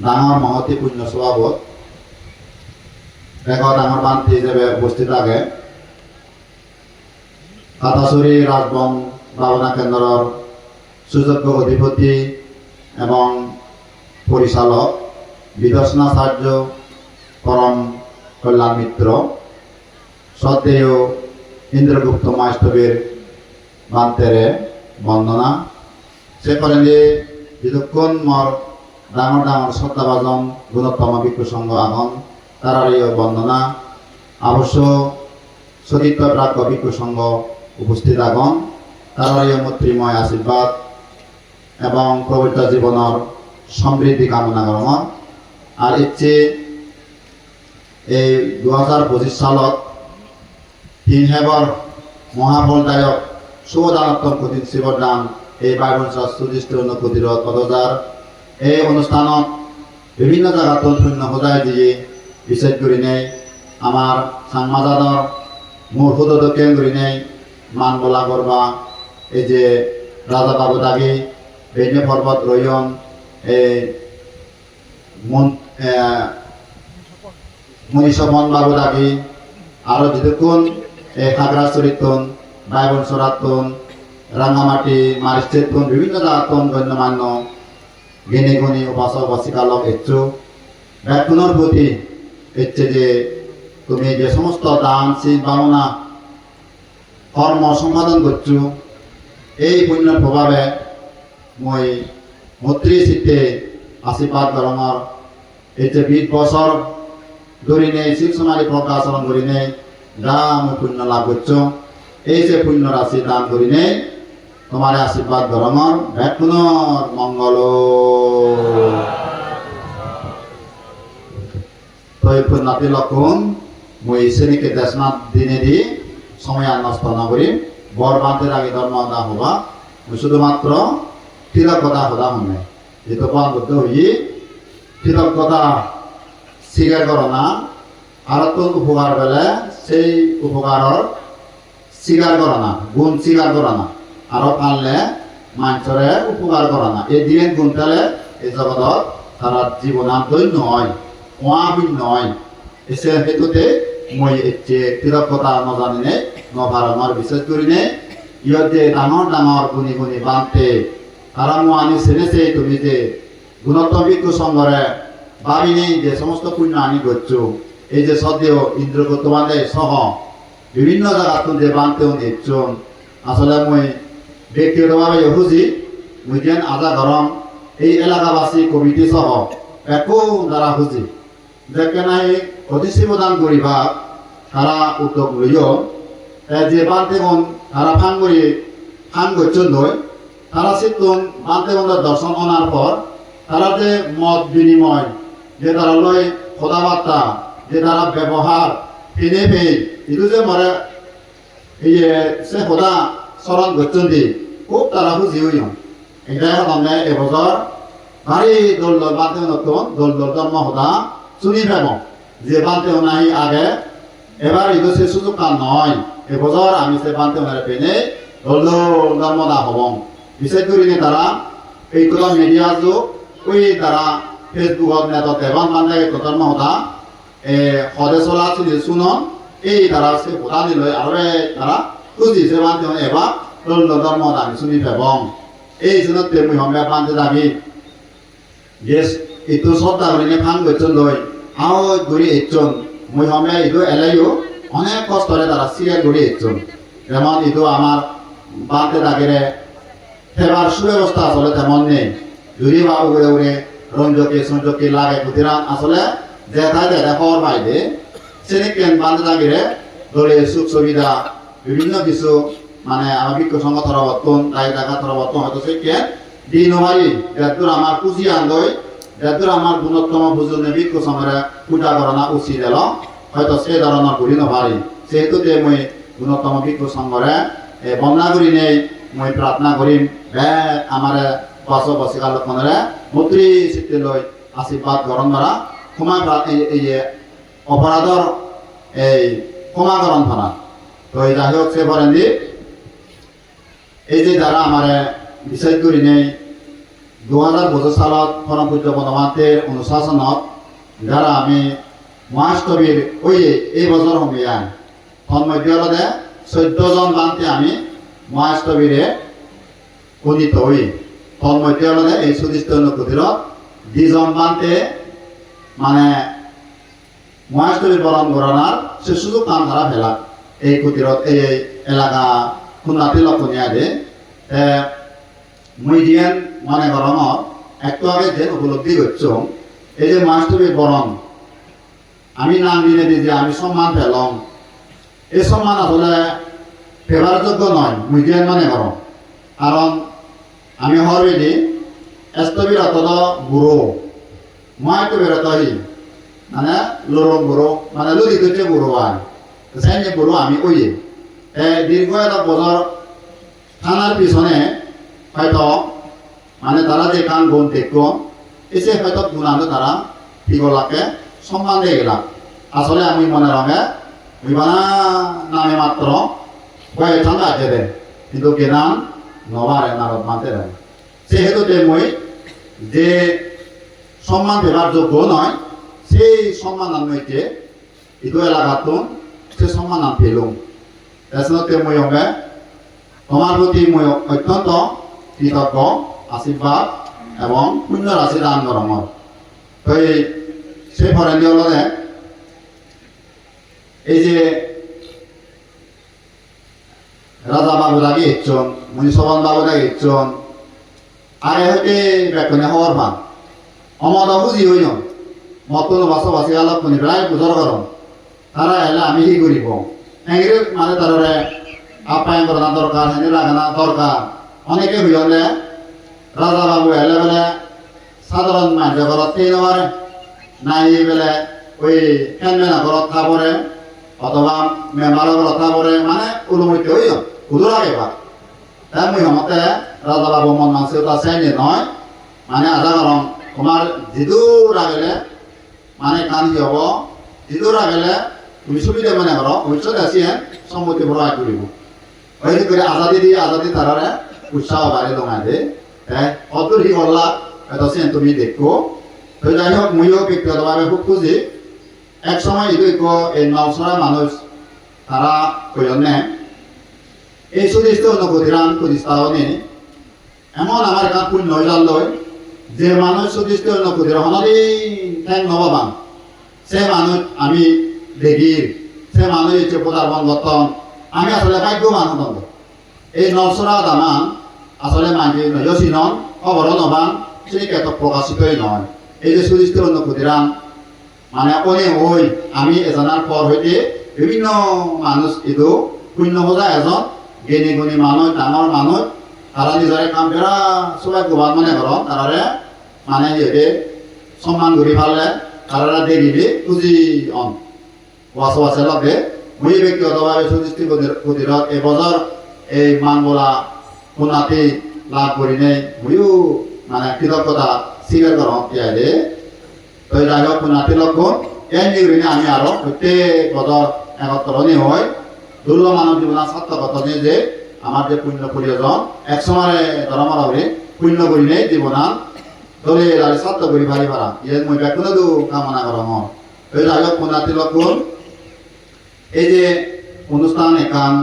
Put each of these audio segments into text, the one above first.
ডাঙৰ মহতি পুণ্য স্বভাৱত এগত ডাঙৰ বান্ধি হিচাপে উপস্থিত থাকে। কাটাচুৰি ৰাজবন ভাৱনা কেন্দ্ৰৰ সুযোগ্য অধিপতি এবং পরিচালক বিদর্শনাচার্য পরম কল্যাণ মিত্র শ্রদ্ধেয় ইন্দ্রগুপ্ত মাস্তবের বান্তেরে বন্দনা। সে করেন যে যতক্ষণ মর ডাঙর ডাঙর শ্রদ্ধাভাজন গুণোত্তম ভিক্ষু সংঘ আগন তারারীয় বন্দনা অবশ্য সতীত্ব প্রাপ্য ভিক্ষু সংঘ উপস্থিত আগন তারারীয় মৈত্রীময় আশীর্বাদ এবং পবিত্র জীবনের সমৃদ্ধি কামনা করম আর ইচ্ছে এই দু হাজার পঁচিশ সালত তিন হেবৰ মহাফলদায়ক শুভদানোত্তম কঠিন শিৱদান এই বাইবঞ্চৰ সুদৃষ্ট প্ৰতিৰোধ পদজাৰ এই অনুষ্ঠানত বিভিন্ন জায়গাত শূন্য সজাই দিয়ে বিশেষ কৰি নেই। আমাৰ চাংমাজাদৰ মোৰ সুদকে কৰি নেই। মান বলা কৰবা এই যে রাজা বাবু দাগি বেনে পর্বত রয়ন এই মন মনীষমন বাবু দাগি আরও যতক্ষণ এই খাগড়াছড়িতন বাইবন সরাতন রাঙামাটি মারিস্টেতন বিভিন্ন জাতন গণ্যমান্য গেনে গুণী উপাসক উপাসিকালক এচ্ছু। ব্যাকুণর প্রতি এচ্ছে যে, তুমি যে সমস্ত দান শীল ভাবনা কর্ম, সম্পাদন করছ, এই পুণ্যৰ প্ৰভাৱে মই মৈত্ৰী চিত্তে আশীৰ্বাদ গৰমৰ এই যে বিশ বছৰ ধৰি নেই শিৱ সোণালী প্ৰকাশন কৰি নেই যা মই পুণ্য লাভ করছ। এই যে পুণ্য রাশি দান কৰি নেই তোমার আশীর্বাদ গরমর ব্যাকুণর মঙ্গল। তই পুণ্যাতি লক্ষণ, মই শ্রেণীকে দেশনাথ দিনে দি সময় নষ্ট নকরি বর বাঁধের আগে ধর্ম দা হবা শুধুমাত্র কৃতজ্ঞতা সদা মনে। যেহেতু বন্ধ হই কৃতজ্ঞতা স্বীকার করো না আর তো উপকার পেলে সেই উপকারর স্বীকার করো না, গুণ স্বীকার করো না। আরও পারলে মানুষরে উপকার করো না। এই দিন গুণ পেলে এই জগতত তারা জীবনান্তই নয় মহাবিন নয়। এসে হেতুতে মই এতে কৃতজ্ঞতা নজানিনে নভারমার বিশেষ করিনে ইয়তে ডাঙর ডাঙর গুণী গুণী বানতে তারা মো আনি সেনেছে তুমি যে গুণত্ববিজ্ঞ সংঘরে ভাবিনি যে সমস্ত পুণ্য আনি করছ এই যে সদ্য ইন্দ্রগতমানে সহ বিভিন্ন জায়গাত যে বানতেও নিচ্ছন আসলে মই ব্যক্তিগতভাবে মুই যেন আজা গরম এই এলাকাবাসী কমিটি সহ একো দ্বারা বুঝি যে কেনাই অধিশীবদান করিবা তারা উদ্যোগ লইও যে বান্তেগন তারা ফান করি ফান করছেন নই তারা সিদ্ধন বান্তেগনের দর্শন অনার পর তারা যে মত বিনিময়, যে তারা লয় কথাবার্তা যে তারা ব্যবহার ফেনে ফে itu যে মরে এই যে সে খোদা স্মরণ করছেন খুব তারা বুঝি হইম এটাই হতামে এবছর ভারী দল দল নতুন দল দল ধর্ম হতা শুনি পাব যে বান্তে নাই আগে এবার ইদো সে সুযোগ কাল নয় এবছর আমি সে বান্তে মেরে পেনে দল দল ধর্ম দা হব। বিশেষ করে তারা এই তোলা মিডিয়া যুগ ওই তারা ফেসবুকত নেটত এবাৰ মানে ধৰ্ম হতা এ সদে চলা চলি শুনন এই তারা সে ভোটানি লয় আৰু তারা খুঁজি সে বান্তে এবার দল দল ধর্ম আমি শুনি পাবং এই জন্য তেমনি হমে বান্তে দাবি yes itu সত্তা হরিনে ফান গেছন লই আও গড়ি এচন মই হমে ইদো এলাইও অনেক কষ্টরে তারা সিরিয়াল গড়ি এচন যেমন ইদো আমার বাতে দাগেরে সেবার সুব্যবস্থা আসলে তেমন নেই যদি বাবু উড়ে উড়ে রঞ্জকে সঞ্জকে লাগে কুতিরান আসলে যেথায় যেটা খবর পাইবে সেনে কেন বান্ধে দাগেরে ধরে সুখ সুবিধা বিভিন্ন কিছু মানে আমার বিজ্ঞ সংঘ তরবর্তন তাই দেখা তরবর্তন হয়তো কেন দিন হবারি যাদুর আমার পুঁজি আনলই যাদুর আমার গুণোত্তম বুঝুনে বিজ্ঞ সমরে পূজা করানা উচিত এল। হয়তো সে ধরনের ঘুরি নভারি সেহেতুতে মই গুণোত্তম বিজ্ঞ সংঘরে বন্দনা করি নেই, মই প্রার্থনা করিম, বে, আমার বাস বসিকাল মনে মন্ত্রী চিত্তে লই আশীর্বাদ গ্রহণ করা, ক্ষমা এই- অপরাধর এই ক্ষমা গ্রহণ করা। তো এই যাই হোক সে বলেন এই যে যারা আমার বিশেষ করি নেই দুহাজাৰ পঁচিছ চনত পৰম পূজ্য বনমান্তিৰ অনুশাসনত, যারা আমি মহাষ্টমীর ওই এই বছর হমিয়ান তন্মধ্যে চৈধ্যজন বান্তি আমি মহাষ্টমীরে উপনীত হই। তন্মধ্যে এই সুদিষ্ট কুটিরত দুজন বান্তে মানে মহাষ্টমীর বরণ গণনার সে কাম ধারা ফেলা এই কুটিরত এই এলাকা খুনাতি লক্ষণীয় দে মুই দিয়েন মনে গরমত একটু আগে যে উপলব্ধি করছ এই যে মাস্টবীর বরণ, আমি নাম দিনে দিই যে আমি সম্মান পেলাম। এই সম্মান আসলে পেবার যোগ্য নয় মুই দিয়েন মনে করো। কারণ আমি হরবেদি এস্তবির অতদ বুড়ো মই তো বেরোতই মানে লরম বুড়ো মানে লুদি তুই বুড়ো আর সেই বুড়ো আমি ওই দীর্ঘ একটা বছর থানার পিছনে হয়তো মানে তারা যে কান গুণ দেখো এসে হয়তো গুণানো তারা পিগলাকে সম্মান দিয়ে গেলাম আসলে আমি মনে রঙে বিমানা নামে মাত্র কয়েক ঠান্ডা দেবে কিন্তু জ্ঞান নবারে নারদ মানতে দেয়। সেহেতু যে মই যে সম্মান দেবার যোগ্য নয়, সেই সম্মান আনইতে ইটো এলাকাতো সে সম্মান আন পেলুম। এসনতে মই হবে তোমার প্রতি মই অত্যন্ত কৃতজ্ঞ আশীর্বাদ এবং পুণ্য রাশি দান গরমত তো এই সেই ফরেন্দ্র হলে এই যে রাজা বাবু লাগে ইচ্ছন মুনিসবন বাবু লাগে ইচ্ছন আরে হইতে বেকনে হওয়ার ভান অমদ বুঝি হইন মতন বাস বাসি আলাপ কোনি প্রায় বুঝর গরম তারা এলে আমি কি করিব এঙ্গিরে মানে তাররে আপ্যায়ন করা দরকার হেনে লাগানা দরকার। অনেকে হইলে রাজা বাবু এলে বেলে, সাধারণ মানুষের ঘরত তেই নমারে নাই বেলে, ওই কেনমেনা ঘরত খাবরে অথবা মেম্বারের ঘরত খাবরে মানে উলুমৈতে হই উদুর আগে বা। তাই মুই সমতে রাজা বাবু মন মানসি তা চাইনি নয় মানে আধা গরম তোমার যিটো রাগেলে মানে কান কি হব যিটো রাগেলে তুমি মনে করো ভবিষ্যতে আসি সম্মতি বড় করিব ওই করে আজাদি দিয়ে আজাদি তারারে উৎসাহ বাড়ি দমাই দে অতুল সি করলা এটা সে তুমি দেখো। তো যাই হোক মইও ব্যক্তিগতভাবে খুব খুঁজি এক সময় ইদু ইকো এই নওসরা মানুষ তারা কইনে এই সুদিষ্ট নগদিরান প্রতিস্থাপনে এমন আমার কাজ পুণ্য হইলাল লয়, যে মানুষ সুদিষ্ট নগদির হনদি ঠ্যাং নবাবান সে মানুষ আমি দেখি সে মানুষ হচ্ছে পদার্পণ গঠন আমি আসলে ভাগ্যবান হতন এই নওসরা দামান আসলে মানুষ নজসি নন খবর নবান সেই ক্ষেত্র প্রকাশিতই নয় এই যে সুদিষ্ট নগদিরান মানে অনে ওই আমি এজনার পর হইতে বিভিন্ন মানুষ ইদু শূন্য বজা এজন জ্ঞানী গুণী মানুষ ডাঙৰ মানুহ তারা নিজৰে কাম কৰা সবাই গোবান মানে ঘৰ তাৰে মানে সিহঁতে সন্মান কৰি ফালে তারা দেখিলে পুঁজি অন ওয়াস ওয়াসে লগে মই ব্যক্তিগতভাৱে সুদৃষ্টি এই বজাৰ এই মান বোলা শুনাতি লাভ কৰি নে ময়ো মানে কৃতজ্ঞতা স্বীকাৰ কৰোঁ ইয়াতে তো যাই হোক নাতি লক্ষণ এই নিগরিনে আমি আরও প্রত্যেক বছর একত্রণী হয়। দুর্ল মানব জীবনা সার্থকতা নিয়ে যে আমার যে পুণ্য প্রিয়জন এক সময় ধর্মরা হলে পুণ্য করি নেই জীবনা রালে সার্থ করি ভারি ভাড়া ইয়ে মই ব্যাকুল দু কামনা করা হয়। তো যাই হোক নাতি লক্ষণ এই যে অনুষ্ঠান একান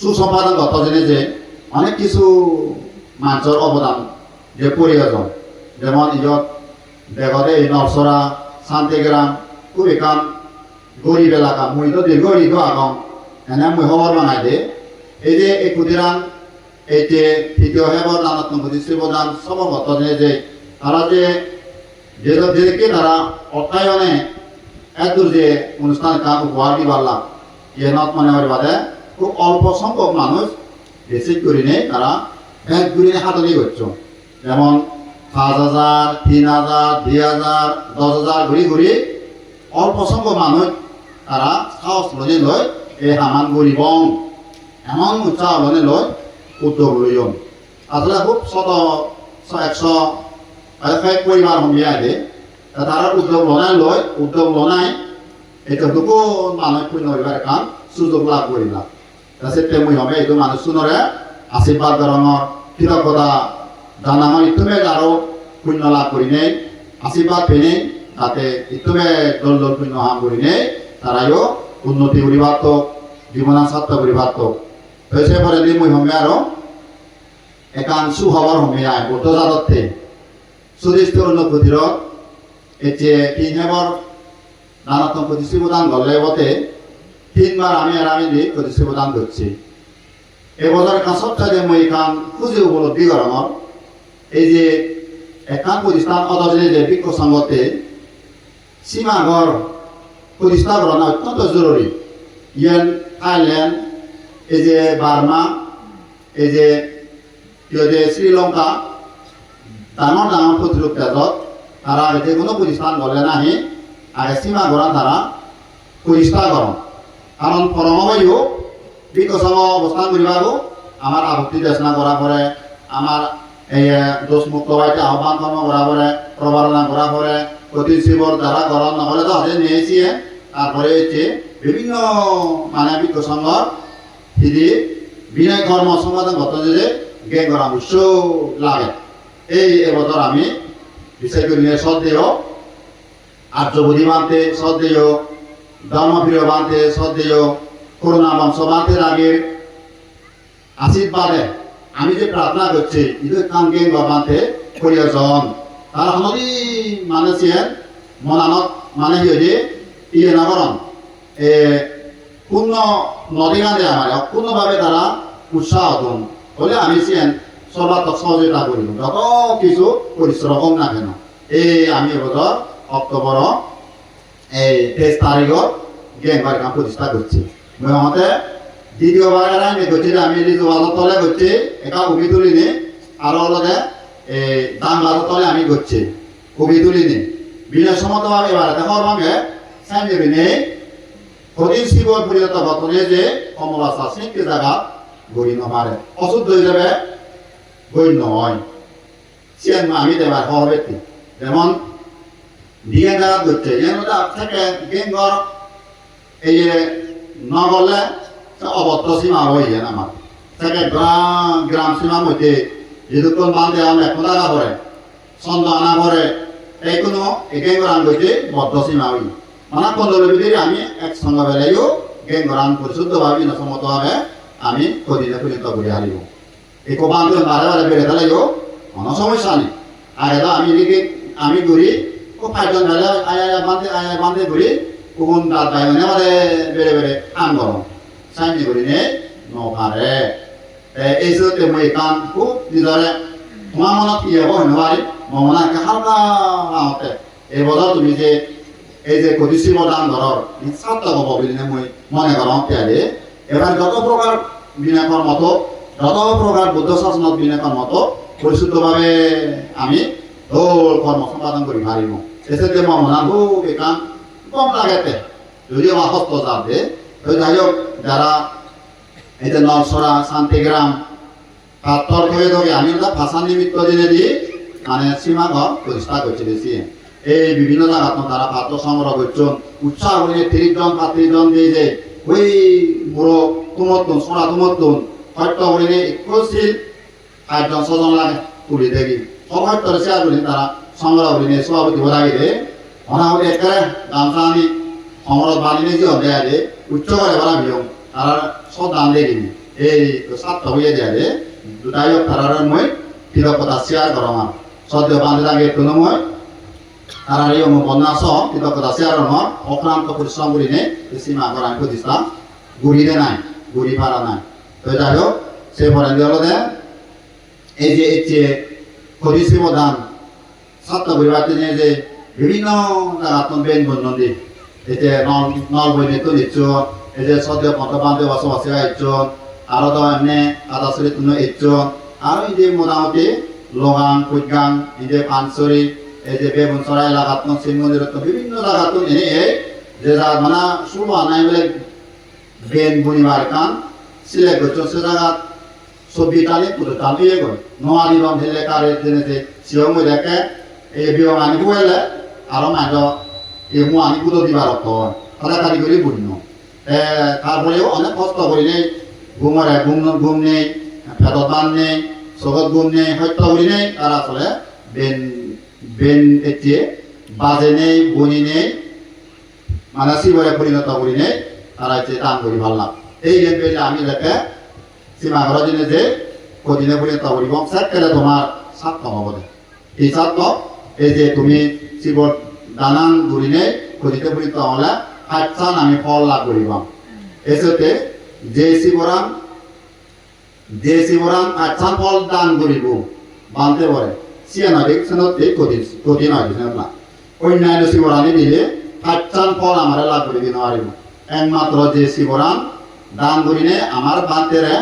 সুসম্পাদন গত জেনে যে অনেক কিছু মানুষের অবদান যে প্রয়োজন যেমন ইজত দেখতে এই নরসরা শান্তিগ্রাম খুব একান গরিব এলাকা মুই তো দীর্ঘ দীর্ঘ আগম এনে মুই খবর বানাই দে এই যে এই ক্ষুদিরাম এই যে তৃতীয় হেবর নানাত্ম ক্ষুদি শিবদান সবগত যে তারা যে যে তারা অর্থায়নে এদূর যে অনুষ্ঠান কাম উপহার দি পারলাম নত মনে বাদে খুব অল্প সংখ্যক মানুষ বেশি করে নেই, তারা এক ঘুরে হাতলি করছ। যেমন পাঁচ হাজার, তিন হাজার, দুই হাজার, দশ হাজার ঘুরি ঘুরি অল্প সংখ্যক মানুষ তারা সাহস লনে লয় এই হামান গরিবং। এমন উৎসাহ লনে লয় উদ্যোগ লইম আসলে খুব শত, একশো কয়েক পরিবার সমিয়াই দে তারা উদ্যোগ লনাই লয়, উদ্যোগ লনাই এটা দুকো মানুষ পুণ্য হইবার কাম, সুযোগ লাভ করিলাম সেতে মুই হবে এইটো মানুহ চুনৰে আশীৰ্বাদ ধৰণৰ কৃতজ্ঞতা জানামার ইতুমে আরও পুণ্য লাভ করি নেই আশীর্বাদ পেয়ে নেই তাতে ইতুমে দল দল পুণ্য হাম করি নেই তারাইও উন্নতি করিবার তো জীবনা সত্য করিবার তো হয়েছে পরে দি মুই হমে আরও একান সুহবার হমে আয় বৌদ্ধ জাততে সুদৃষ্ট অন্য এতে তিন হেবর নানাত্ম প্রতিশ্রী প্রদান করলে বটে তিনবার আমি আর আমি দি প্রতিশ্রী প্রদান করছি এবছর এখন সবচাইতে মই এখান খুঁজে উপলব্ধি করাম এই যে একান প্রতিষ্ঠান অদলে যে বৃক্ষ সংগতে সীমাঘর প্রতিষ্ঠা করা অত্যন্ত জরুরি। ইয়েন, থাইল্যান্ড, এই যে বার্মা, এই যে যে শ্রীলঙ্কা ডাঙৰ ডাঙৰ প্ৰতিৰোধ তেজত তারা যে কোনো প্রতিষ্ঠান গলে নাহি আগে সীমা গড়া তারা প্রতিষ্ঠা করন কারণ পরমবায়ু বিকশম অবস্থান করিবারও আমার আপত্তি দেশনা করা পরে আমার এই দোষ মুক্ত বাড়িতে আহ্বান কর্ম করা পরে প্রবারণা করা পরে প্রতি শিবর দ্বারা গরম নহলে তো হাতে নিয়েছি তারপরে হচ্ছে বিভিন্ন মানে বিকশঙ্গর হিদি বিনয় কর্ম সমাধান করতে যে জ্ঞান করা উৎস লাগে, এই এবছর আমি করে নিয়ে শ্রদ্ধেয় আর্যবোধী মানতে শ্রদ্ধেয় ধর্মপ্রিয় মানতে শ্রদ্ধেয় করুণা বংশ মানতে লাগে আশীর্বাদে আমি যে প্রার্থনা করছি ইদু কামকে বাবাতে করিয়াজন তার হনদি মানে সিয়েন মনানত মানে হিয়ে ইয়ে নগরণ। এ, পূর্ণ নদী গাঁদে আমার অপূর্ণভাবে তারা উৎসাহ বলে আমি সিয়েন সর্বাত্মক সহযোগিতা করিব। যত কিছু পরিশ্রম না কেন, এই আমি এবছর অক্টোবর এই তেইশ তারিখত গেম বাড়ি প্রতিষ্ঠা করছি মতে দ্বিতীয়বার আমি করছি আমি যদি ওয়ালের তলে করছি একা উবি তুলিনি আরও অলগে এই দাম বাজার তলে আমি করছি উবি তুলিনি। বিনয় সমতভাবে এবার দেখার ভাবে সাইন নেই হরিণ শিব পরিণত বতনে যে কমলাসা সিংকে জায়গা গড়ি নমারে অশুদ্ধ হিসেবে গণ্য হয় সিয়ান আমি দেবার হবে যেমন দিয়ে জায়গা ধরছে যেন থেকে গেঙ্গর এই যে নগলে অবত্র সীমা হয়ে আমার থেকে গ্রাম গ্রাম সীমার মধ্যে যেদুক্ষণ বান্ধে আমরা এখন জায়গা পড়ে ছন্দ আনা পড়ে এই কোনো একে গ্রাম করতে বদ্ধ সীমা হই মানে পনেরো ভিতরে আমি এক সঙ্গে বেলাইও গেম গ্রাম পরিশুদ্ধভাবে নসমতভাবে আমি কদিনে পরিণত করে হারিব এই কোপান্ত বারে বারে বেড়ে ফেলাইও কোনো সমস্যা নেই। আর এটা আমি লিখি আমি ঘুরি ও পাঁচজন বেলে আয়া বান্ধে আয়া বান্ধে ঘুরি কোন তার বাইনে মানে বেড়ে বেড়ে আন গরম সাইনি ঘুরি নে নপারে এই সত্যি মই কাম খুব নিজৰে। তোমাৰ মনত কি হ'ব নোৱাৰি মই মনে হালকা হওঁতে এই বজাৰ তুমি যে, এই যে কদিশিব দান ঘৰৰ সাতটা হ'ব বুলি মই মনে কৰোঁ তেতিয়াহ'লে এবাৰ যত প্ৰকাৰ বিনাশৰ মতো যত প্ৰকাৰ বুদ্ধ শাসনত বিনাশৰ মতো পৰিশুদ্ধভাৱে আমি দৌৰ কৰ্ম সম্পাদন কৰি পাৰিম এসেতে মই মনা খুব এই কাম লাগেতে। যদি আমার হস্ত যাবে যাই হোক যারা যে নলসরা শান্তিগ্রাম পাত্তর হয়ে ধরে আমি ওটা ভাষা নিমিত্ত দিনে দিয়ে মানে সীমাঘর প্রতিষ্ঠা করছে বেশি এই বিভিন্ন জায়গাত তারা পাত্র সংগ্রহ করছেন উৎসাহ করে ত্রিশ জন পাত্রিশ জন দিয়ে যে ওই বুড়ো তুমতুন সোনা তুমতুন হয়তো করে একশিল আটজন ছজন লাগে তুলি দেখি। সব হয়তো শেয়ার করি তারা সংগ্রহ করে সভাপতি বোঝাই দে মোটামুটি একেবারে গামছা আনি সংগ্রহ বানিয়ে যে দেয়া দে উচ্চ করে বলা বিয়ং তারা সব দাম দিবি। এই সাতটা হয়ে দেয়া দে দুটাই তারার মই কথা শেয়ার করো আমার। সদ্য বান্ধে লাগে কোনো মই। তারা এই বন্যা সহ কথা শেয়ার আমার। অক্লান্ত পরিশ্রম করি নে সীমা করা আমি প্রতিষ্ঠা ঘুরি দে নাই ঘুরি পারা নাই। তো যাই হোক সে পরে দিল দে এই যে যে পরিষেবা দান পরিবারটি নিয়ে যে বিভিন্ন জায়গাত বেন বন্ধন দি এতে নল নল বইনে তো ইচ্ছুন এই যে সদ্য পথ বান্ধব বসবাসী ইচ্ছুন আরও তো এমনি আদাসরি তুনো ইচ্ছুন আর এই যে মোটামুটি লগান কুইগাং এই যে পানসরি, এই যে বেগুনসরা এলাকাত শিব মন্দির বিভিন্ন জায়গাত এনে যে যা মানে শুভ নাই বলে বেন বুনিবার কান সিলেক্ট করছ সে জায়গাত ছবি টানি পুরো টানিয়ে গই নোয়ারি রং হেলে কারে দিনে যে সিয়ং দেখে এই বিয়ং আনি বুয়েলে আরও মাইজ এই মু আনি পুজো দিবার অর্থ তারা কারিগরি বুঝল তারপরেও অনেক কষ্ট করি নেই ঘুমরে ঘুম ঘুম নেই ফেরত বান নেই জগত গুণ নেই সত্য বুলি নেই তারা আসলে বেন বেন এটিয়ে বাজে নেই বনি নেই মানে শিবরে পরিণত করি নেই তারা হচ্ছে দান করি ভাল্লাম এই লেন পেলে আমি লেখে সীমা ঘর দিনে যে কদিনে পরিণত করিব সেকেলে তোমার সাত হ'ব দে এই সাত এই যে তুমি শিবর দানান ঘুরিনে কদিতে পরিণত হলে আচ্ছান আমি ফল লাভ করিবাম। এসতে যে শিবরাম যে শিবরাম আচ্ছান ফল দান করিব, বানতে পারে সিয়া নদী সেনতে কদি কদি নদী না অন্যান্য শিবরানি দিলে আচ্ছান ফল আমার লাভ করিবি নোৱাৰিব একমাত্র যে শিবরাম দান করিনে আমার বান্তেরে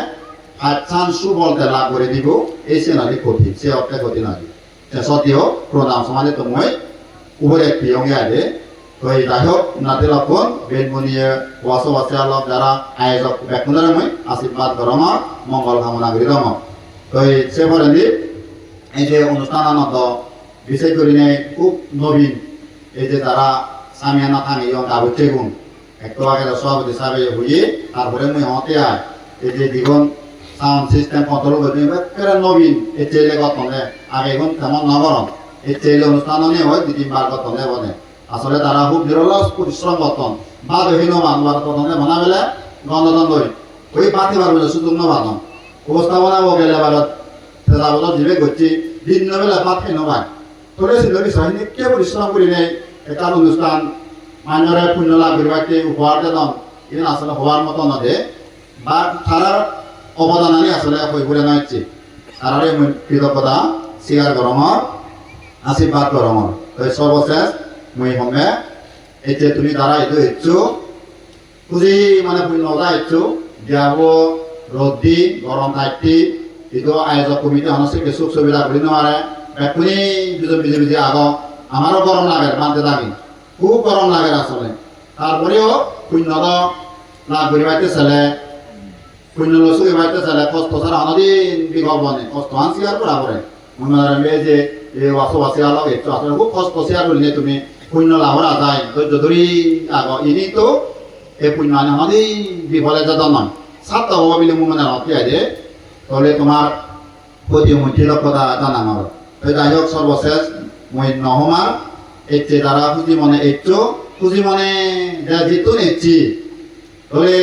আচ্ছান সুবলতে লাভ করে দিব, এই সে নদী কঠি সে অর্থে কঠি নদী সত্যিও প্রণাম সমাজে তো মই উপরে একটি অঙ্গে আছে তো এই যাই হোক নাতে লক্ষণ বেদমণিয়ে বসবাসে অলপ যারা আয়োজক ব্যক্তিরা মই আশীর্বাদ গরম মঙ্গল কামনা করি দম তো এই সে বলেন এই যে অনুষ্ঠান আনন্দ, বিশেষ করে খুব নবীন, এই যে তারা সামিয়ানা থামি এবং গাবুচ্ছে গুণ। একটু আগে সভাপতি সাহেব হইয়ে, তারপরে মুই হতে আয়। এই যে দ্বিগুণ সাউন্ড সিস্টেম কন্ট্রোল করতে একেবারে নবীন। এই চেলে গতনে আগে গুণ তেমন নগরম এই চেলে অনুষ্ঠানে হয়, দুই তিনবার গতনে বনে। আসলে তারা খুব নিরলস পরিশ্রম গতন বা বিভিন্ন মানুষ গতনে বনা বেলে গন্ধন দই ওই পাতি বার বলে সুযোগ নবাদন উপস্থাপনা গেলে বারত তেজাবত জিবে গচ্ছি, ভিন্ন বেলা পাত খাই নবাই তোরে ছিল বিষয়খিনি কে পরিশ্রম করি নেই? এটা অনুষ্ঠান মানুহৰে পুণ্য লাভ কৰিবাকে উপহাৰ দিলম ইমান আচলতে হোৱাৰ মতো নদে, বা তাৰাৰ অৱদান আনি আচলতে হৈবলৈ নহৈছে তাৰাৰে মই কৃতজ্ঞতা স্বীকাৰ গৰমৰ, আশীৰ্বাদ গৰমৰ। সৰ্বশেষ মই সমে এতিয়া তুমি তারা এইটো ইচ্ছু খুজি মানে পুণ্যতা ইচ্ছু দিয়াব ৰ'দ দি গৰম থাকি এইটো আয়োজক কমিটি অনস্তিক সুখ সুবিধা কৰি নোৱাৰে। এখনই বিজে বিজে বিজে আগ আমারও গরম লাগে, মানতে থাকি খুব গরম লাগে আসলে তারপরেও শূন্যত লাভ করিবাইতে ছেলে শূন্য লসু করিবাইতে ছেলে, কষ্ট ছাড়া অনদিন বিঘব বনে। কষ্ট আন শিকার করা পরে। মনে হয় যে, এই বাসো বাসি আলক একটু আসলে খুব কষ্ট শেয়ার করলে তুমি শূন্য লাভর আদায়, ধৈর্য ধরি আগ। ইনি তো এই পুণ্য আনে অনদিন বিফলে যত নয় সাতটা হব বলে মানে অতি আহে তাহলে তোমার প্রতি মই কৃতজ্ঞতা জানাম আর তো যাই হোক সর্বশেষ মই নহমার এচ্ছে তারা খুঁজি মনে এচ্ছো খুঁজি মনে, যা জিতু নেচ্ছি। তাহলে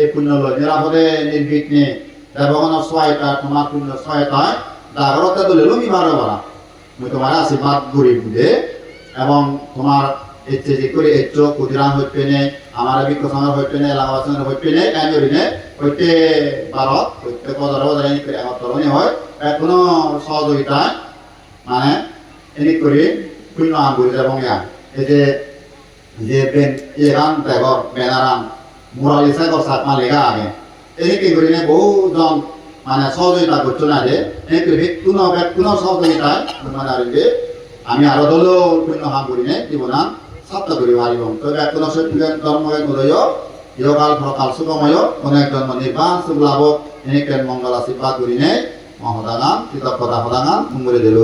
এই পুণ্য লয় নিরাপদে, নির্বিঘ্নে দেবগণের সহায়তা তোমার পুণ্য সহায়তায় জাগরতে তো লেলো মি বারো বারা মই তোমার আশীর্বাদ করি বুঝে, এবং তোমার ইচ্ছে যে করে এচ্ছো ক্ষুদিরান হইতে নে আমার বিক্ষ সঙ্গে হইতে নে লাভাসনের হইতে নে কাইজরি নে হইতে ভারত, হইতে বদর বদর এনে করে আমার তরণী হয় কোনো সহযোগিতায় মানে এনে করে। শূন্য আঙ্গুল এবং ইয়া এই যে যে বেন ইরান বেগর বেনারাম মুরালি সাগর সাতমা লেগা আগে, এই কি করে নে বহুজন মানে সহযোগিতা করছ না যে কোনো কোনো সহযোগিতায় মানে আর যে, আমি আরও দল শূন্য হাম করি নে জীবনান সাতটা করি হারিব তবে কোনো ধর্মকে নদয় ইহকাল ফরকাল সুখময় অনেক জন্ম নির্বাণ, শুভ লাভ এনেকেন মঙ্গল আশীর্বাদ করি নে মহদাগান, কৃতজ্ঞতা সদাগান মুঙ্গলে দিল।